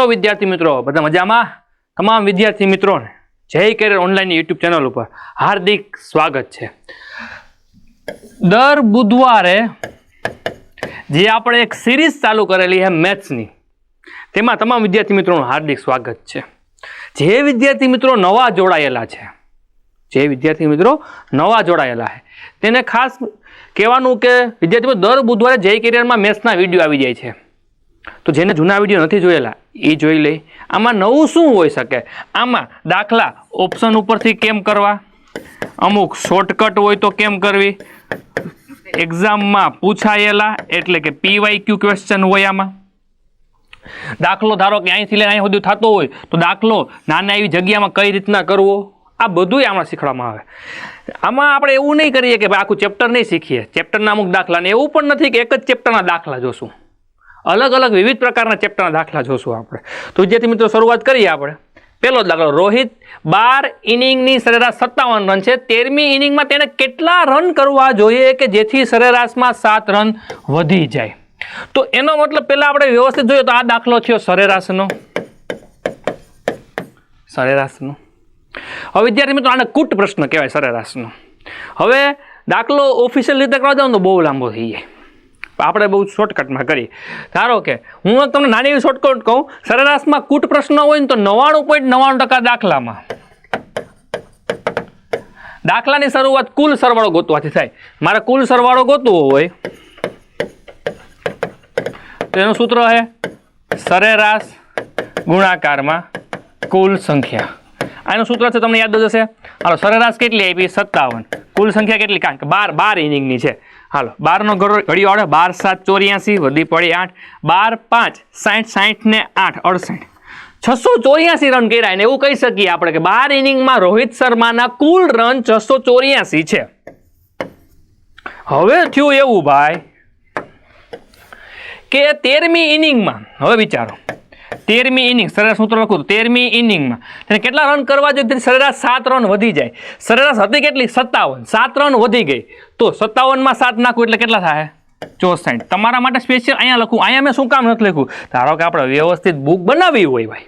છો વિદ્યાર્થી મિત્રો? બધા મજામાં? તમામ વિદ્યાર્થી મિત્રોને જય કેરિયર ઓનલાઈન યુટ્યુબ ચેનલ ઉપર હાર્દિક સ્વાગત છે. દર બુધવારે જે આપણે એક સિરીઝ ચાલુ કરેલી છે મેથ્સની, તેમાં તમામ વિદ્યાર્થી મિત્રોનું હાર્દિક સ્વાગત છે. જે વિદ્યાર્થી મિત્રો નવા જોડાયેલા છે, જે વિદ્યાર્થી મિત્રો નવા જોડાયેલા છે, તેને ખાસ કહેવાનું કે વિદ્યાર્થીઓ દર બુધવારે જય કેરિયરમાં મેથ્સના વીડિયો આવી જાય છે. તો જેને જૂના વીડિયો નથી જોયેલા એ જોઈ લે. આમાં નવું શું હોઈ શકે? આમાં દાખલા ઓપ્શન ઉપરથી કેમ કરવા? અમુક શોર્ટકટ હોય તો કેમ કરવી? એક્ઝામમાં પૂછાયેલા, એટલે કે પીવાય ક્યુ ક્વેશ્ચન હોય આમાં. દાખલો ધારો કે અહીંથી લઈને અહીં સુધી થતો હોય, તો દાખલો નાના એવી જગ્યામાં કઈ રીતના કરવો? આ બધુંય આમાં શીખવામાં આવે. આમાં આપણે એવું નહીં કરીએ કે આખું ચેપ્ટર નહીં શીખીએ. ચેપ્ટરના અમુક દાખલા ને એવું પણ નથી કે એક જ ચેપ્ટરના દાખલા જોશું. અલગ અલગ વિવિધ પ્રકારના ચેપ્ટરના દાખલા જોશું આપણે. તો વિદ્યાર્થી મિત્રો, શરૂઆત કરીએ આપણે. પહેલો દાખલો, રોહિત બાર ઇનિંગની સરેરાશ સત્તાવન રન છે. તેરમી ઇનિંગમાં તેણે કેટલા રન કરવા જોઈએ કે જેથી સરેરાશમાં સાત રન વધી જાય? તો એનો મતલબ પહેલાં આપણે વ્યવસ્થિત જોઈએ તો આ દાખલો થયો સરેરાશનો. સરેરાશનો. હવે વિદ્યાર્થી મિત્રો, આને કૂટ પ્રશ્ન કહેવાય સરેરાશનો. હવે દાખલો ઓફિશિયલ રીતે કરવા જાઉં તો બહુ લાંબો થઈ જાય. આપણે બહુ શોર્ટકટમાં કરીએ ધારો કે, હું તમને નાની એવી શોર્ટકટ કહું, સરેરાશમાં કૂટ પ્રશ્ન હોય ને તો નવ્વાણું પોઈન્ટ નવ્વાણું ટકા દાખલામાં. દાખલાની શરૂઆત કુલ સરવાળો ગોતવાથી થાય. મારે કુલ સરવાળો ગોતવો હોય, તો એનું સૂત્ર છે સરેરાશ ગુણાકારમાં કુલ સંખ્યા. આનું સૂત્ર છે, તમને યાદ હશે? હાલો, સરેરાશ કેટલી આપી? સત્તાવન. કુલ સંખ્યા કેટલી? કારણ કે બાર બાર ઇનિંગની છે. હાલો, બારનો ઘડો ઘડિયો આવડે બાર સાત ચોર્યાસી, વધી પડી આઠ, બાર પાંચ સાઠ સાઠ ને આઠ, અડસઠ. છસો ચોર્યાસી રન કર્યા ને એવું કહી શકીએ આપણે કે બાર ઇનિંગમાં રોહિત શર્માના કુલ રન છસો ચોર્યાસી છે. હવે થયું એવું ભાઈ કે તેરમી ઇનિંગમાં, હવે વિચારો. તેરમી ઇનિંગ, સરેરાશ સૂત્ર લખું તેરમી ઇનિંગમાં. તેને કેટલા રન કરવા જોઈએ? સરેરાશ સાત રન વધી જાય. સરેરાશ હતી કેટલી? સત્તાવન. સાત રન વધી ગઈ. તો સત્તાવનમાં સાત નાખું એટલે કેટલા થાય ચોસઠ. તમારા માટે સ્પેશિયલ અહીંયા લખું. અહીંયા મેં શું કામ નથી લખ્યું? ધારો કે આપણે વ્યવસ્થિત બુક બનાવી હોય ભાઈ.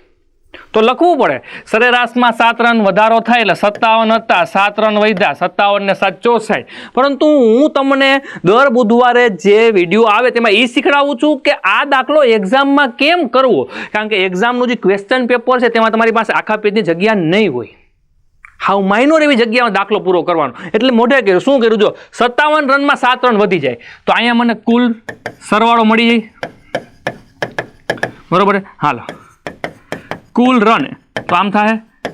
તો લખવું પડે. સરેરાશમાં સાત રન વધારો થાય એટલે સત્તાવન હતા, સાત રન વધ્યા. સત્તાવન ને સાત ચોસઠ. પરંતુ હું તમને દર બુધવારે જે વીડિયો આવે તેમાં એ શીખડાવું છું કે આ દાખલો એક્ઝામમાં કેમ કરવો? કારણ કે એક્ઝામનું જે ક્વેશ્ચન પેપર છે તેમાં તમારી પાસે આખા પેજની જગ્યા નહીં હોય. હાવ માઇનોર એવી જગ્યામાં દાખલો પૂરો કરવાનો. એટલે મોઢે કર્યું. શું કર્યું? જો સત્તાવન રનમાં સાત રન વધી જાય. તો અહીંયા મને કુલ સરવાળો મળી જાય. બરોબર હાલ. કુલ રન. તો આમ થાય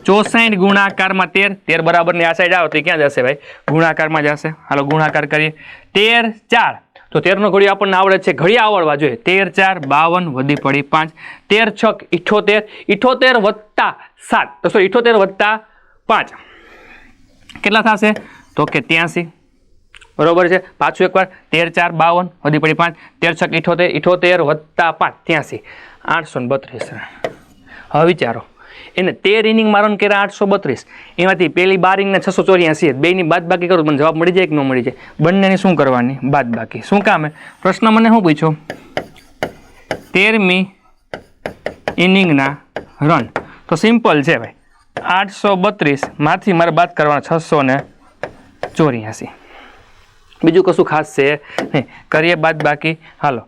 ચોસાઠ ગુણાકારમાં તેર. તેર બરાબરની આ સાઈડ આવે. તો ક્યાં જશે ભાઈ? ગુણાકારમાં જશે. હાલો ગુણાકાર કરીએ. તેર ચાર. તો તેરનો ઘડિયો આપણને આવડે છે. ઘડી આવડવા જોઈએ. તેર ચાર બાવન વધી પડી પાંચ. તેર છક ઇઠોતેર. ઇઠોતેર વત્તા સાત. તો sorry, ઇઠોતેર વત્તા પાંચ કેટલા થશે? તો કે ત્યાંસી. બરોબર છે? પાછું એકવાર. તેર ચાર બાવન, વધી પડી પાંચ. તેર છક ઇઠોતેર ઇઠોતેર વત્તા પાંચ. ત્યાંસી. આઠસો ને બત્રીસ. હવે વિચારો. એને તેર ઇનિંગ મારો ને કર્યા આઠસો બત્રીસ. એમાંથી પહેલી બાર ઇનિંગને છસો ચોર્યાસી બેની બાદ બાકી કરું મને જવાબ મળી જાય કે ન મળી જાય? બંનેની શું કરવાની? બાદ બાકી શું કામ પ્રશ્ન મને શું પૂછ્યો? તેરમી ઇનિંગના રન તો સિમ્પલ છે ભાઈ. આઠસો બત્રીસ. માંથી મારે બાદ કરવાના છસો ને ચોર્યાસી. બીજું કશું ખાસ છે નહીં. કરીએ બાદ બાકી. હાલો.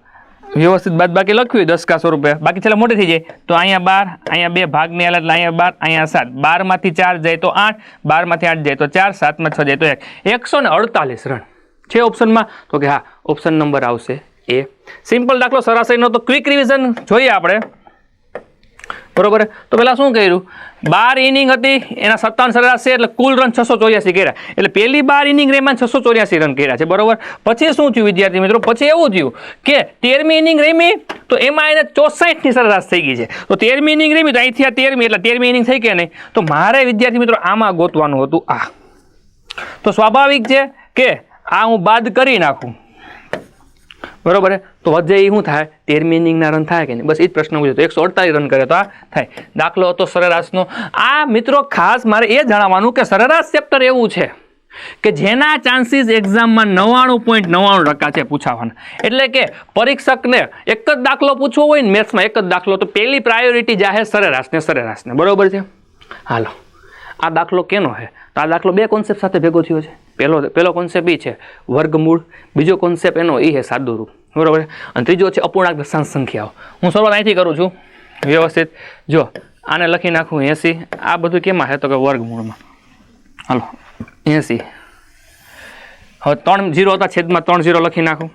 વ્યવસ્થિત બાદ બાકી લખ્યું દસ કા સો રૂપિયા બાકી છેલ્લે મોટી થઈ જાય. તો અહીંયા બાર, અહીંયા બે ભાગની એટલે અહીંયા બાર, અહીંયા સાત. બારમાંથી ચાર જાય તો આઠ, બારમાંથી આઠ જાય તો ચાર, સાતમાં છ જાય તો એક. એકસો ને અડતાલીસ રન. છે ઓપ્શનમાં તો કે હા ઓપ્શન નંબર આવશે એ. સિમ્પલ દાખલો, સરાસરીનો તો ક્વિક રિવિઝન જોઈએ આપણે. બરોબર? તો પહેલાં શું કર્યું? બાર ઇનિંગ હતી, એના સત્તાવન સરેરાશ છે, એટલે કુલ રન છસો ચોર્યાસી કર્યા. એટલે પહેલી બાર ઇનિંગ રેમાં છસો ચોર્યાસી રન કર્યા છે, બરોબર? પછી શું થયું વિદ્યાર્થી મિત્રો? પછી એવું થયું કે તેરમી ઇનિંગ રેમી, તો એમાં એને ચોસાઠની સરેરાશ થઈ ગઈ છે. તો તેરમી ઇનિંગ રેમી, તો અહીંથી આ તેરમી, એટલે તેરમી ઇનિંગ થઈ કે નહીં? તો મારે વિદ્યાર્થી મિત્રો આમાં ગોતવાનું હતું આ. તો સ્વાભાવિક છે કે આ હું બાદ કરી નાખું. બરોબર તો વધે એ શું થાય? તેર મિનિંગના રન થાય કે નહીં? બસ એ જ પ્રશ્ન પૂછ્યો. તો એકસો અડતાલીસ રન કરે તો આ થાય. દાખલો હતો સરેરાશનો. આ મિત્રો ખાસ મારે એ જણાવવાનું કે સરેરાશ ચેપ્ટર એવું છે કે જેના ચાન્સીસ એક્ઝામમાં નવ્વાણું પોઈન્ટ નવ્વાણું ટકા છે પૂછાવાના. એટલે કે પરીક્ષકને એક જ દાખલો પૂછવો હોય ને મેથ્સમાં એક જ દાખલો, તો પહેલી પ્રાયોરિટી જાહે સરેરાશને સરેરાશને. બરોબર છે? હાલો. આ દાખલો કેનો છે તો આ દાખલો બે કોન્સેપ્ટ સાથે ભેગો થયો છે. પહેલો પહેલો કોન્સેપ્ટ એ છે, વર્ગમૂળ. બીજો કોન્સેપ્ટ એનો એ છે સાદુરૂપ. બરાબર? અને ત્રીજો છે અપૂર્ણાંક દશાંશ સંખ્યાઓ. હું શરૂઆત અહીંથી કરું છું. વ્યવસ્થિત. જો, આને લખી નાખું એંસી. આ બધું કેમાં છે તો કે વર્ગમૂળમાં. હાલો. એંસી. હવે ત્રણ જીરો હતા, છેદમાં ત્રણ જીરો લખી નાખું.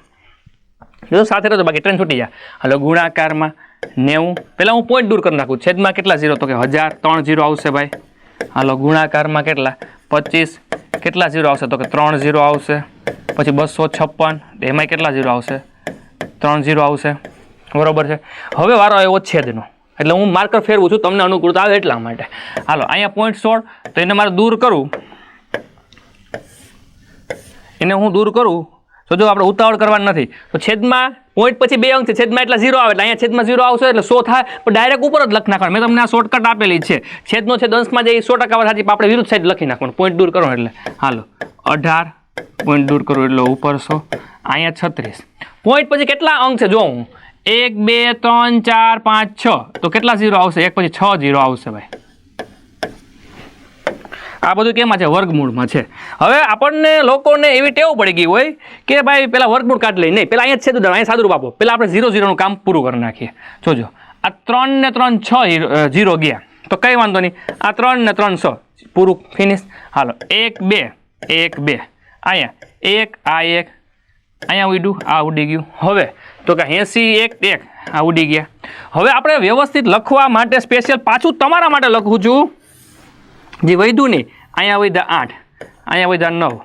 જો સાથે રહેતો બાકી ટ્રેન છૂટી જાય હાલો, ગુણાકારમાં નેવું. પહેલાં હું પોઈન્ટ દૂર કરી નાખું. છેદમાં કેટલા જીરો? તો કે હજાર. ત્રણ જીરો આવશે ભાઈ. હાલો, ગુણાકારમાં કેટલા? પચીસ. કેટલા જીરો આવશે? તો કે ત્રણ ઝીરો આવશે. પછી બસો છપ્પન. એમાંય કેટલા જીરો આવશે? ત્રણ ઝીરો આવશે. બરોબર છે? હવે વારો આવ્યો છેદનો. એટલે હું માર્કર ફેરવું છું, તમને અનુકૂળતા આવે એટલા માટે. હાલો, અહીંયા પોઈન્ટ સોળ. તો એને મારે દૂર કરું. એને હું દૂર કરું. તો જો આપણે ઉતાવળ કરવાની નથી. તો છેદમાં પોઈન્ટ પછી બે અંક છે. છેદમાં એટલે ઝીરો આવે. એટલે અહીંયા છેદમાં ઝીરો આવશે એટલે સો થાય. પણ ડાયરેક્ટ ઉપર જ લખી નાખવાનું. મેં તમને આ શોર્ટકટ આપેલી છે. છેદનો છેદ અંશમાં જે સો ટકા સાચી આપણે વિરુદ્ધ સાઈડ લખી નાખવાનું. પોઈન્ટ દૂર કરો એટલે. હાલો. અઢાર. પોઈન્ટ દૂર કરું એટલે ઉપર સો. અહીંયા છત્રીસ. પોઈન્ટ પછી કેટલા અંક છે? જો હું. એક, બે, ત્રણ, ચાર, પાંચ, છ. તો કેટલા ઝીરો આવશે? એક પછી છ ઝીરો આવશે ભાઈ. આ બધું કેમાં છે? વર્ગમૂળમાં છે. હવે આપણને લોકોને એવી ટેવ પડી ગઈ હોય કે ભાઈ પેલા વર્ગમૂળ કાઢ લઈ. નહીં, પેલા અહીંયા છે તો અહીંયા સાદુરૂપ આપો. પેલા આપણે ઝીરો ઝીરોનું કામ પૂરું કરી નાખીએ. જોજો. આ ત્રણ ને ત્રણ છ ઝીરો ગયા. તો કંઈ વાંધો નહીં. આ ત્રણ ને ત્રણ છ. પૂરું ફિનિશ હાલો. એક, બે. એક, બે. અહીંયા. એક, આ એક. અહીંયા ઉડ્યું આ ઉડી ગયું. હવે તો કે એંસી, એક એક. આ ઉડી ગયા. હવે આપણે વ્યવસ્થિત લખવા માટે સ્પેશિયલ પાછું તમારા માટે લખું છું. જે વૈધું નહીં, અહીંયા વધ્યા આઠ, અહીંયા વૈધા નવ,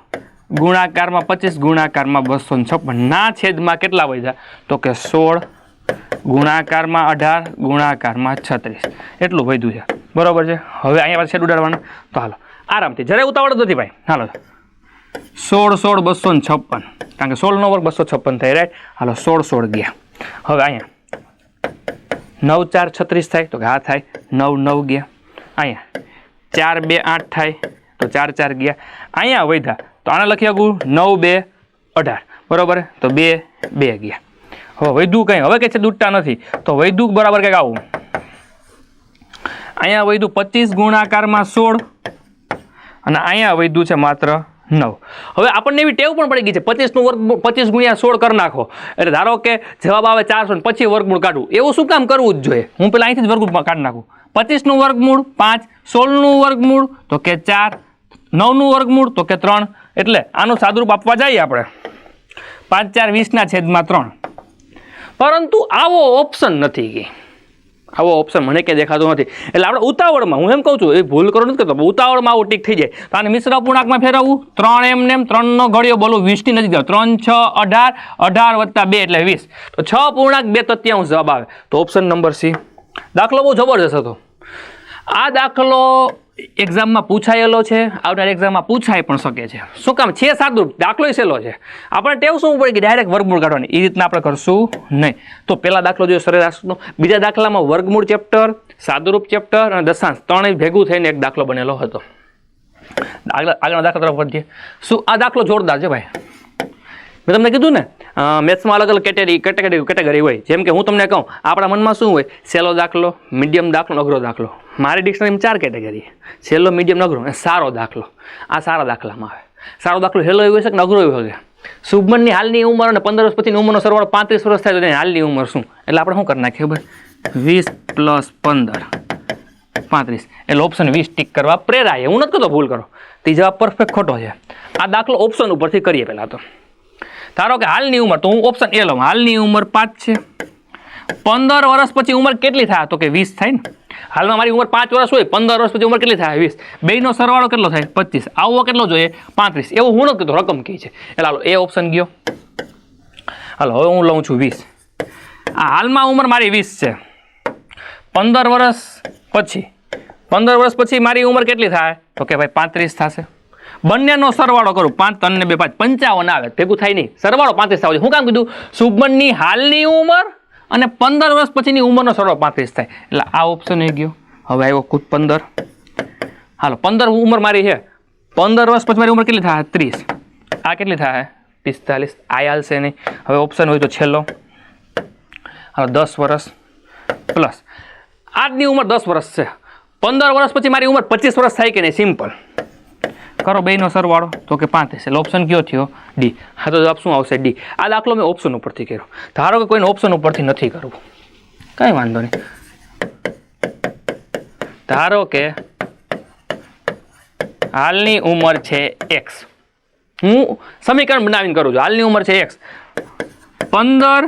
ગુણાકારમાં પચીસ, ગુણાકારમાં બસો ને છપ્પન. ના છેદમાં કેટલા વૈધા તો કે સોળ, ગુણાકારમાં અઢાર, ગુણાકારમાં છત્રીસ. એટલું વૈધું છે. બરાબર છે? હવે અહીંયા પાછું છેદ ઉડાડવાનું. તો હાલો, આરામથી. જરાય ઉતાવળ નથી ભાઈ. હાલો. સોળ સોળ, બસો ને છપ્પન. કારણ કે સોળનો વર્ગ બસો છપ્પન થાય રાઈટ હાલો, સોળ સોળ ગયા. હવે અહીંયા. નવ, ચાર, છત્રીસ થાય, તો કે હા થાય. નવ નવ ગયા. અહીંયા. ચાર, બે, આઠ થાય, તો ચાર ચાર ગયા. અહીંયા વધ્યા. તો આને લખી શકું, નવ, બે, અઢાર. બરાબર? તો બે બે ગયા. હવે વૈધું કંઈ? હવે કે છે દૂટતા નથી. તો વૈધું બરાબર કંઈક આવું. અહીંયા વૈધું પચીસ ગુણાકારમાં સોળ. અને અહીંયા વૈધું છે માત્ર નવ. હવે આપણને એવી ટેવ પણ પડી ગઈ છે, પચીસનું વર્ગ પચીસ ગુણ્યા સોળ કરી નાખો. એટલે ધારો કે જવાબ આવે ચારસો ને પછી વર્ગમૂળ કાઢવું. એવું શું કામ કરવું જ જોઈએ? હું પેલા અહીંથી જ વર્ગમૂળ કાઢી નાખું. પચીસનું વર્ગમૂળ, પાંચ. સોળનું વર્ગમૂળ, તો કે ચાર. નવનું વર્ગમૂળ, તો કે ત્રણ. એટલે આનું સાદુરૂપ આપવા જઈએ આપણે. પાંચ, ચાર, વીસના છેદમાં ત્રણ. પરંતુ આવો ઓપ્શન નથી ગઈ. આવો ઓપ્શન મને ક્યાંય દેખાતો નથી. એટલે આપણે ઉતાવળમાં, હું એમ કહું છું, એ ભૂલ કરો નથી કરતો, ઉતાવળમાં આવું ટીક થઈ જાય. તો આને મિશ્ર અપૂર્ણાંકમાં ફેરવવું? ત્રણ એમ ને એમ, ત્રણનો ઘડિયો બોલું, વીસની નજીક જાઓ. ત્રણ, છ, અઢાર અઢાર વત્તા બે એટલે વીસ. તો છ પૂર્ણાંક, બે તત્યાંશ જવાબ આવે. તો ઓપ્શન નંબર સી દાખલો બહુ જબરજસ્ત હતો. આ દાખલો એક્ઝામમાં પૂછાયેલો છે, આવનાર એક્ઝામમાં પૂછાઈ પણ શકે છે. શું કામ છે સાદું? દાખલો સહેલો છે. આપણે ટેવ શું પડે કે ડાયરેક્ટ વર્ગમૂળ કાઢવાની? એ રીતના આપણે કરશું નહીં. તો પહેલા દાખલો જોઈએ સરેરાશનો બીજા દાખલામાં વર્ગમૂળ ચેપ્ટર, સાદુરૂપ ચેપ્ટર અને દશાંશ ત્રણેય ભેગું થઈને એક દાખલો બનેલો હતો. આગળ આગળના દાખલા તરફ વધીએ. શું આ દાખલો જોરદાર છે ભાઈ? મેં તમને કીધું ને મેથ્સમાં અલગ અલગ કેટેગરી કેટેગરી કેટેગરી હોય. જેમ કે હું તમને કહું, આપણા મનમાં શું હોય? સહેલો દાખલો, મીડિયમ દાખલો, અઘરો દાખલો. મારી ડિક્શનરીમાં ચાર કેટેગરી સહેલો મીડિયમ, અઘરો અને સારો દાખલો. આ સારા દાખલામાં આવે. સારો દાખલો હેલો એવો છે કે અઘરો એવો છે? શુભમનની હાલની ઉંમર અને પંદર વર્ષ પછીની ઉંમરનો સરવાળો પાંત્રીસ વર્ષ થાય તો તેની હાલની ઉંમર શું? એટલે આપણે શું કરી નાખીએ ખબર? વીસ પ્લસ પંદર. પાંત્રીસ. એટલે ઓપ્શન વીસ ટીક કરવા પ્રેરાય. હું નથી કહેતો ભૂલ કરો. તે જવાબ પરફેક્ટ ખોટો છે. આ દાખલો ઓપ્શન ઉપરથી કરીએ પહેલાં તો. ધારો કે હાલની ઉંમર, તો હું ઓપ્શન એ લઉં. હાલની ઉંમર પાંચ છે. પંદર વર્ષ પછી ઉંમર કેટલી થાય? તો કે વીસ થાય ને. હાલમાં મારી ઉંમર પાંચ વર્ષ હોય, પંદર વર્ષ પછી ઉંમર કેટલી થાય? વીસ. બેનો સરવાળો કેટલો થાય? પચીસ. આવો કેટલો જોઈએ? પાંત્રીસ. એવું હું નથી કહેતો રકમ કહી છે. એટલે હાલો એ ઓપ્શન ગયો. હાલો, હવે હું લઉં છું વીસ. આ હાલમાં ઉંમર મારી વીસ છે. પંદર વર્ષ પછી. પંદર વર્ષ પછી મારી ઉંમર કેટલી થાય? તો કે ભાઈ પાંત્રીસ થશે. બંનેનો સરવાળો કરું. પાંચ, ત્રણ ને બે, પાંચ, પંચાવન આવે. ભેગું થાય નહીં. સરવાળો પાંત્રીસ થવા હું કામ કીધું? શુભમનની હાલની ઉંમર અને પંદર વર્ષ પછીની ઉંમરનો સરવાળો પાંત્રીસ થાય. એટલે આ ઓપ્શન એ ગયો. હવે આવ્યો કુદ પંદર. હાલો, પંદર ઉંમર મારી છે. પંદર વર્ષ પછી મારી ઉંમર કેટલી થાય? ત્રીસ. આ કેટલી થાય? પિસ્તાલીસ. આ હાલશે નહીં. હવે ઓપ્શન હોય તો છેલ્લો. હવે દસ વર્ષ પ્લસ આજની ઉંમર દસ વર્ષ છે. પંદર વર્ષ પછી મારી ઉંમર પચીસ વર્ષ થાય કે નહીં? સિમ્પલ કરો બેનો સરવાળો. તો કે પાંત્રીસ એટલે ઓપ્શન કયો થયો? ડી હા, તો જવાબ શું આવશે? ડી આ દાખલો મેં ઓપ્શન ઉપરથી કર્યો. ધારો કે કોઈને ઓપ્શન ઉપરથી નથી કરવું. કાંઈ વાંધો નહીં. ધારો કે હાલની ઉંમર છે એક્સ હું સમીકરણ બનાવીને કરું છું. હાલની ઉંમર છે એક્સ પંદર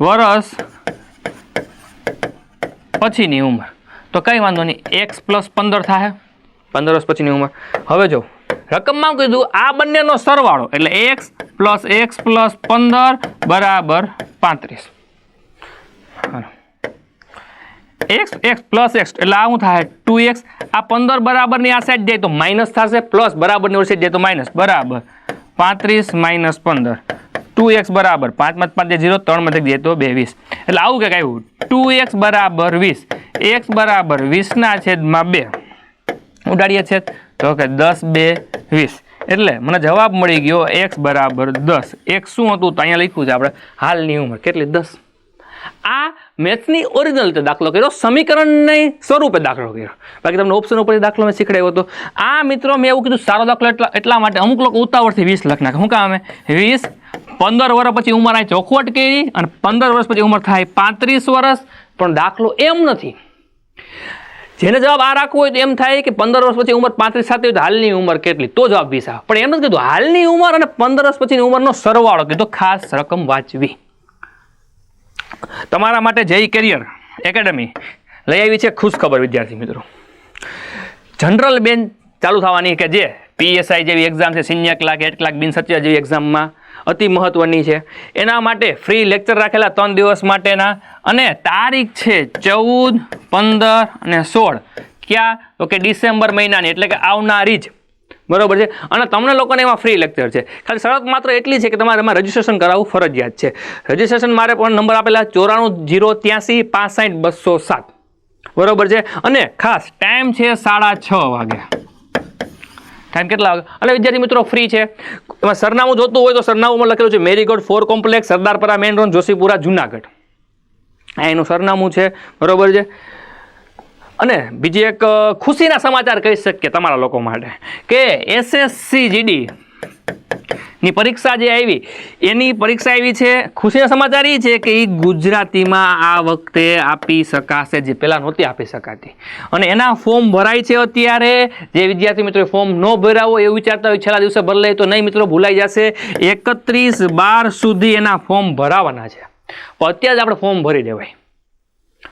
વર્ષ પછીની ઉંમર. તો કંઈ વાંધો નહીં. એક્સ પ્લસ પંદર થાય પંદર વર્ષ પછીની ઉંમર. હવે જો, રકમમાં કીધું, આ બંનેનો સરવાળો એટલે એક્સ પ્લસ એક્સ પ્લસ પંદર બરાબર પાંત્રીસ. એક્સ એક્સ પ્લસ એક્સ, એટલે આ શું થાય? Two X. આ પંદર બરાબરની આ સાઈડ જાય તો માઇનસ થશે, પ્લસ બરાબરની સાઈડ જાય તો માઇનસ. બરાબર. પાંત્રીસ માઇનસ પંદર. ટુ એક્સ બરાબર પાંચમાં પાંચ જીરો ત્રણમાંથી જાય તો બે વીસ એટલે આવું કંઈક આવ્યું. ટુ એક્સ બરાબર વીસ. એક્સ બરાબર વીસના છેદમાં બે. ઉડાડીએ છીએ. તો કે દસ, બે, વીસ. એટલે મને જવાબ મળી ગયો એક્સ બરાબર દસ. એક્સ શું હતું? તો અહીંયા લખ્યું છે આપણે, હાલની ઉંમર કેટલી? દસ. આ મેથ્સની ઓરિજિનલ રીતે દાખલો કર્યો, સમીકરણની સ્વરૂપે દાખલો કર્યો. બાકી તમને ઓપ્શન ઉપર દાખલો મેં શીખડાવ્યો હતો. આ મિત્રો મેં એવું કીધું, સારો દાખલો એટલા એટલા માટે અમુક લોકો ઉતાવળથી વીસ લખ નાખે. શું કામ વીસ, પંદર વર્ષ પછી ઉંમર આ ચોખવટ કરી અને પંદર વર્ષ પછી ઉંમર થાય પાંત્રીસ વર્ષ. પણ દાખલો એમ નથી. જેને જવાબ આ રાખવો હોય તો એમ થાય કે પંદર વર્ષ પછી ઉંમર પાંત્રીસ સાથે હોય તો હાલની ઉંમર કેટલી? તો જવાબ વીસ પણ એમ નથી કીધું, હાલની ઉંમર અને પંદર વર્ષ પછીની ઉંમરનો સરવાળો કીધો, ખાસ રકમ વાંચવી. તમારા માટે જય કેરિયર એકેડમી લઈ આવી છે ખુશ ખબર વિદ્યાર્થી મિત્રો. જનરલ બેન ચાલુ થવાની કે જે પીએસઆઈ જેવી એક્ઝામ છે સિનિયર કલાક એટ કલાક બિન સચિવ જેવી એક્ઝામમાં અતિ મહત્વની છે. એના માટે ફ્રી લેક્ચર રાખેલા ત્રણ દિવસ માટેના અને તારીખ છે ચૌદ પંદર અને સોળ. ક્યાં? તો કે ડિસેમ્બર મહિનાની, એટલે કે આવનારી જ. બરોબર છે? અને તમને લોકોને એમાં ફ્રી લેક્ચર છે. ખાલી શરત માત્ર એટલી છે કે તમારે એમાં રજીસ્ટ્રેશન કરાવવું ફરજિયાત છે. રજીસ્ટ્રેશન મારે પણ નંબર આપેલા ચોરાણું જીરો ત્યાંસી પાંસઠ બસો સાત. બરોબર છે? અને ખાસ ટાઈમ છે સાડા છ વાગે. ટાઈમ કેટલા વાગે? અને વિદ્યાર્થી મિત્રો ફ્રી છે. એમાં સરનામું જોતું હોય તો સરનામુંમાં લખેલું છે Marigold four complex, Sardarpara main road, Joshipura, Junagadh. આ એનું સરનામું છે. બરોબર છે? અને બીજી એક ખુશીના સમાચાર કહી શકીએ તમારા લોકો માટે કે એસએસસી જીડી ની પરીક્ષા જે આવી, એની પરીક્ષા આવી છે. ખુશીના સમાચાર એ છે કે એ ગુજરાતીમાં આ વખતે આપી શકાશે જે પહેલાં નહોતી આપી શકાતી. અને એના ફોર્મ ભરાય છે અત્યારે. જે વિદ્યાર્થી મિત્રો ફોર્મ ન ભરાવો એવું વિચારતા હોય, છેલ્લા દિવસે ભરી તો નહીં મિત્રો, ભૂલાઈ જશે. એકત્રીસ બાર સુધી એના ફોર્મ ભરાવાના છે. અત્યારે જ આપણે ફોર્મ ભરી દેવાય.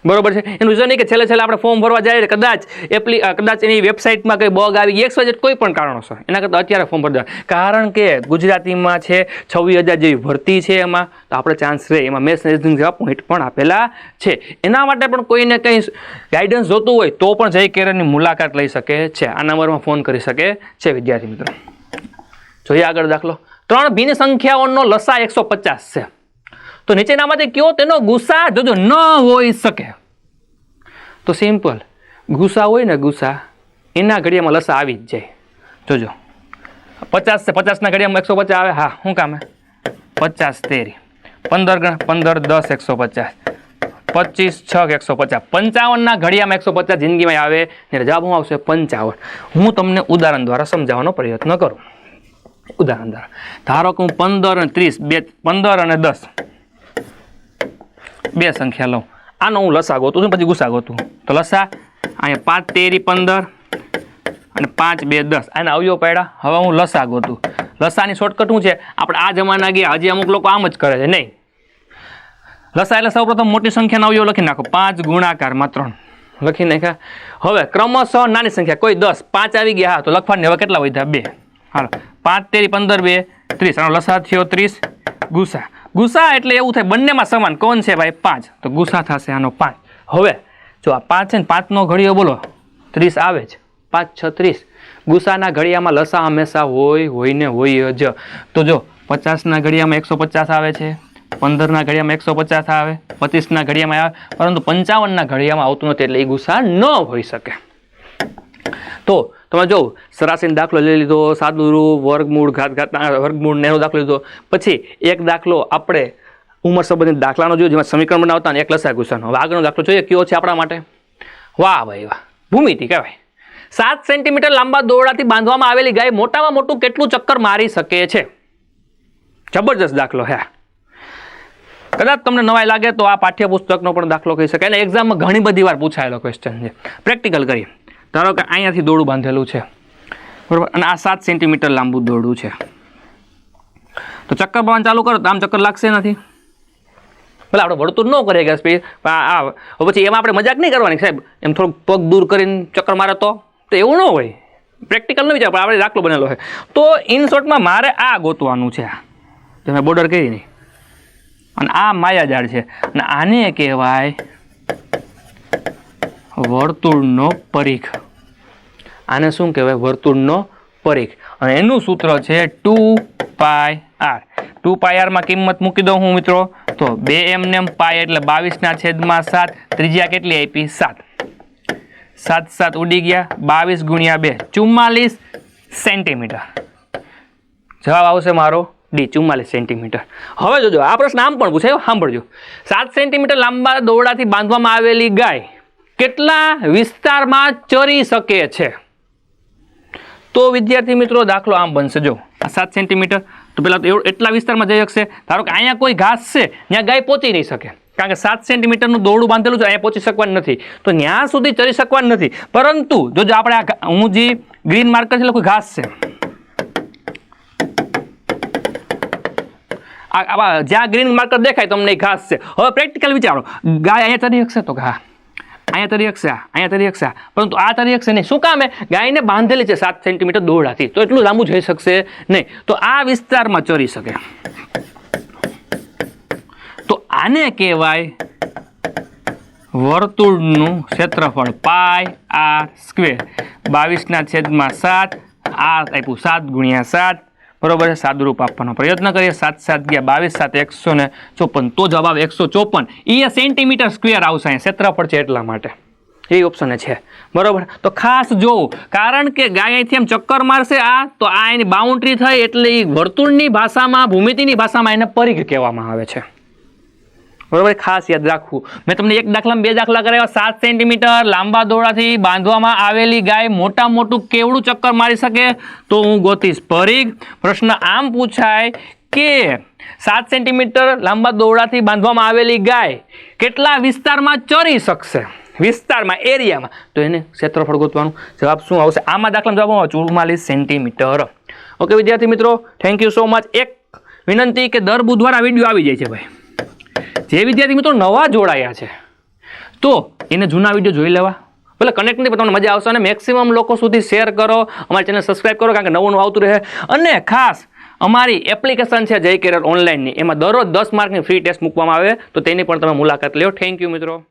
બરોબર છે? એનું રીઝન એ કે છેલ્લે છેલ્લે આપણે ફોર્મ ભરવા જઈએ કદાચ એપ્લી કદાચ એની વેબસાઇટમાં કંઈ બગ આવી એક્સ વાય કોઈ પણ કારણોસર, એના કરતાં અત્યારે ફોર્મ ભરી દેવાય કારણ કે ગુજરાતીમાં છે છવ્વીસ હજાર જેવી ભરતી છે એમાં, તો આપણે ચાન્સ રહે એમાં મેથ્સ રિઝનિંગ જેવા પોઈન્ટ પણ આપેલા છે. એના માટે પણ કોઈને કંઈ ગાઈડન્સ જોતું હોય તો પણ જય કેરનની મુલાકાત લઈ શકે છે. આ નંબરમાં ફોન કરી શકે છે વિદ્યાર્થી મિત્રો. જોઈએ આગળ દાખલો. ત્રણ ભિન્ન સંખ્યાઓનો લસા એકસો પચાસ છે. તો નીચેનામાંથી કયો તેનો ગુસ્સા જોજો ન હોઈ શકે. તો સિમ્પલ ગુસ્સા હોય ને ગુસ્સા, એના ઘડિયામાં લસા આવી જ જાય. જોજો. પચાસ છે, પચાસના ઘડિયામાં એકસો પચાસ આવે? હા, શું કામે પચાસ તેરી. પંદર ગણ, પંદર, દસ, એકસો પચાસ. પચીસ, છ, એકસો પચાસ. પંચાવનના ઘડિયામાં એકસો પચાસ જિંદગીમાં આવે? ને જવાબ શું આવશે પંચાવન. હું તમને ઉદાહરણ દ્વારા સમજાવવાનો પ્રયત્ન કરું. ઉદાહરણ દ્વારા. ધારો કે હું પંદર અને ત્રીસ, બે, પંદર અને દસ. બે સંખ્યા લઉં. આનો હું લસા ગોતું છું પછી ગુસા ગોતું. તો લસા, અહીંયા પાંચ, તેરી, પંદર અને પાંચ, બે, દસ. આના અવયવ પાડ્યા. હવે હું લસા ગોતું. લસાની શોર્ટકટ શું છે? આપણે આ જમાના ગયા, હજી અમુક લોકો આમ જ કરે છે. નહીં. લસા એટલે સૌપ્રથમ મોટી સંખ્યાના અવયવ લખી નાખો. પાંચ ગુણાકારમાં ત્રણ. લખી નાખ્યા. હવે ક્રમશઃ નાની સંખ્યા. કોઈ દસ. પાંચ આવી ગયા. હા, તો લખવાની હવે કેટલા વધ્યા? બે. હાલો. પાંચ, તેરી, પંદર, બે, ત્રીસ. આનો લસા થયો ત્રીસ. ગુસા. ગુસા એટલે એવું થાય, બંનેમાં સમાન. કોણ છે ભાઈ? પાંચ. તો ગુસા થશે આનો પાંચ. હવે, જો આ પાંચ છે ને, પાંચનો ઘડિયો બોલો. ત્રીસ આવે જ પાંચ, છ, ત્રીસ. ગુસાના ઘડિયામાં લસા હંમેશા હોય હોય ને હોય જ. તો જો, પચાસના ઘડિયામાં એકસો પચાસ આવે છે, પંદરના ઘડિયામાં એકસો પચાસ આવે, પચીસના ઘડિયામાં આવે, પરંતુ પંચાવનના ઘડિયામાં આવતું નથી એટલે એ ગુસા ન હોઈ શકે. તો તમે જો સરાસરીનો દાખલો લઈ લીધો સાદુરૂપ વર્ગમૂળ, ઘાત ઘાત વર્ગમૂળ નેનો દાખલો લીધો. પછી એક દાખલો આપણે ઉંમર સંબંધિત દાખલાનો જોયો, જેમાં સમીકરણ બનાવતા અને એક લસા ગુસાનો હવે આગળનો દાખલો જોઈએ, કયો છે આપણા માટે? વાહ ભાઈ વાહ, ભૂમિતિ કહેવાય. સાત સેન્ટીમીટર લાંબા દોરડાથી બાંધવામાં આવેલી ગાય મોટામાં મોટું કેટલું ચક્કર મારી શકે છે? જબરજસ્ત દાખલો હે કદાચ તમને નવાઈ લાગે તો આ પાઠ્યપુસ્તકનો પણ દાખલો કહી શકાય. અને એક્ઝામમાં ઘણી બધી વાર પૂછાયેલો ક્વેશ્ચન છે. પ્રેક્ટિકલ કરીએ. ધારો કે અહીંયાથી દોરડું બાંધેલું છે. બરાબર? અને આ સાત સેન્ટીમીટર લાંબુ દોરડું છે. તો ચક્કર પવન ચાલુ કરો, તો આમ ચક્કર લાગશે નથી. ભલે આપણે વળતું ન કરીએ કે સ્પીડ આ પછી એમાં આપણે મજાક નહીં કરવાની, સાહેબ. એમ થોડુંક પગ દૂર કરીને ચક્કર મારે તો તો એવું ન હોય. પ્રેક્ટિકલ ન વિચાર, પણ આપણે દાખલો બનેલો છે. તો ઇન શોર્ટમાં મારે આ ગોતવાનું છે. તમે બોર્ડર કરી નહીં અને આ માયાજાળ છે. અને આને કહેવાય વર્તુળનો પરીખ આને શું કહેવાય? વર્તુળનો પરીખ અને એનું સૂત્ર છે two pi R. Two pi આરમાં કિંમત મૂકી દઉં હું, મિત્રો. તો બે એમ નેમ પાય એટલે બાવીસના છેદમાં સાત. ત્રિજ્યા કેટલી આપી? સાત. સાત સાત ઉડી ગયા. બાવીસ ગુણ્યા બે. ચુમ્માલીસ સેન્ટીમીટર. જવાબ આવશે મારો ડી, ચુમ્માલીસ સેન્ટીમીટર. હવે જોજો, આ પ્રશ્ન આમ પણ પૂછાયો સાંભળજો. સાત સેન્ટીમીટર લાંબા દોરડાથી બાંધવામાં આવેલી ગાય કેટલા વિસ્તારમાં ચરી શકે છે? તો વિદ્યાર્થી મિત્રો, દાખલો આમ બનશે. જો, આ સાત સેન્ટીમીટર તો પેલા તો એટલા વિસ્તારમાં જઈ શકશે. ધારો કે અહીંયા કોઈ ઘાસ છે, ત્યાં ગાય પહોંચી નહીં શકે. કારણ કે સાત સેન્ટીમીટરનું દોરડું બાંધેલું છે, અહીંયા પહોંચી શકવાનું નથી. તો ત્યાં સુધી ચરી શકવાનું નથી. પરંતુ, જો આપણે આ હું જે ગ્રીન માર્કર છે કોઈ ઘાસ છે. આ જ્યાં ગ્રીન માર્કર દેખાય, તમને ઘાસ છે. હવે પ્રેક્ટિકલ વિચારો. ગાય અહીંયા ચરી શકશે તો ઘા? અહીંયા તરી અક્ષા, અહીંયા તરી અક્ષા. પરંતુ આ તરી શકશે નહીં. શું કામે ગાયને બાંધેલી છે સાત સેન્ટીમીટર દોરડાથી. તો એટલું લાંબુ જઈ શકશે નહીં. તો આ વિસ્તારમાં ચરી શકે. તો આને કહેવાય વર્તુળનું ક્ષેત્રફળ પાય આર સ્ક્વેર. બાવીસના છેદમાં સાત, આર આપ્યું સાત ગુણ્યા સાત. બરોબર સાદુરૂપ આપવાનો પ્રયત્ન કરીએ. સાત સાત ગયા, બાવીસ સાત, એકસો ને ચોપન. તો જવાબ એકસો ચોપન. એ સેન્ટીમીટર સ્ક્વેર આવશે અહીં ક્ષેત્રફળ છે એટલા માટે. એ ઓપ્શન છે. બરોબર? તો ખાસ જોવું. કારણ કે ગાય અહીંથી એમ ચક્કર મારશે આ, તો આ એની બાઉન્ડ્રી થઈ એટલે એ વર્તુળની ભાષામાં, ભૂમિતિની ભાષામાં એને પરિઘ કહેવામાં આવે છે. બરોબર, ખાસ યાદ રાખવું. મેં તમને એક દાખલામાં બે દાખલા કરાવ્યા, સાત સેન્ટીમીટર લાંબા દોરડાથી બાંધવામાં આવેલી ગાય મોટા મોટું કેવડું ચક્કર મારી શકે તો હું ગોતીશ. પરીગ પ્રશ્ન આમ પૂછાય કે સાત સેન્ટીમીટર લાંબા દોરડાથી બાંધવામાં આવેલી ગાય કેટલા વિસ્તારમાં ચરી શકશે? વિસ્તારમાં, એરિયામાં. તો એને ક્ષેત્રફળ ગોતવાનું જવાબ શું આવશે? આમાં દાખલા જવાબ આવે ચુમ્માલીસ સેન્ટીમીટર. ઓકે, વિદ્યાર્થી મિત્રો થેન્ક યુ સો મચ એક વિનંતી કે દર બુધવાર આ વીડિયો આવી જાય છે ભાઈ. જે વિદ્યાર્થી મિત્રો નવા જોડાયા છે, તો એને જૂના વીડિયો જોઈ લેવા. ભલે કનેક્ટ નહીં તમને મજા આવશે અને મેક્સિમમ લોકો સુધી શેર કરો, અમારી ચેનલ સબસ્ક્રાઈબ કરો, કારણ કે નવું નવું આવતું રહે. અને ખાસ, અમારી એપ્લિકેશન છે જય કેરર ઓનલાઈનની એમાં દરરોજ દસ માર્કની ફ્રી ટેસ્ટ મૂકવામાં આવે, તો તેની પણ તમે મુલાકાત લ્યો. થેન્ક યુ મિત્રો.